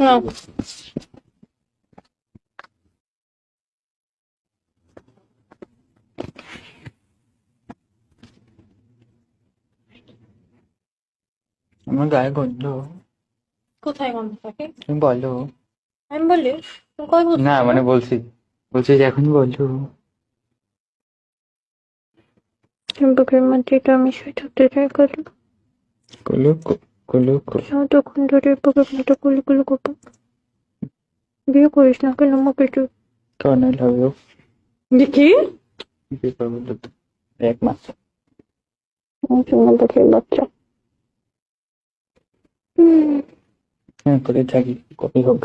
না আমার গায়ে গন্ধ। কোথায় গন্ধ থাকে? তুমি বলো। আমি বলি তুমি কই বলছো? না মানে বলছি বলছি যে এখন বলো। বুকের মধ্যে এটা আমি শুয়ে থাকতে চাই করল কুলু কুলু তখন ধরে বুকের মতো গুলি করব। বিয়ে করিস না কেন আমাকে তুই কর্নেল হবে ও। দেখি বিয়ে করব। এক মাস। বাচ্চা। হ্যাঁ করে থাকি। কপি হোক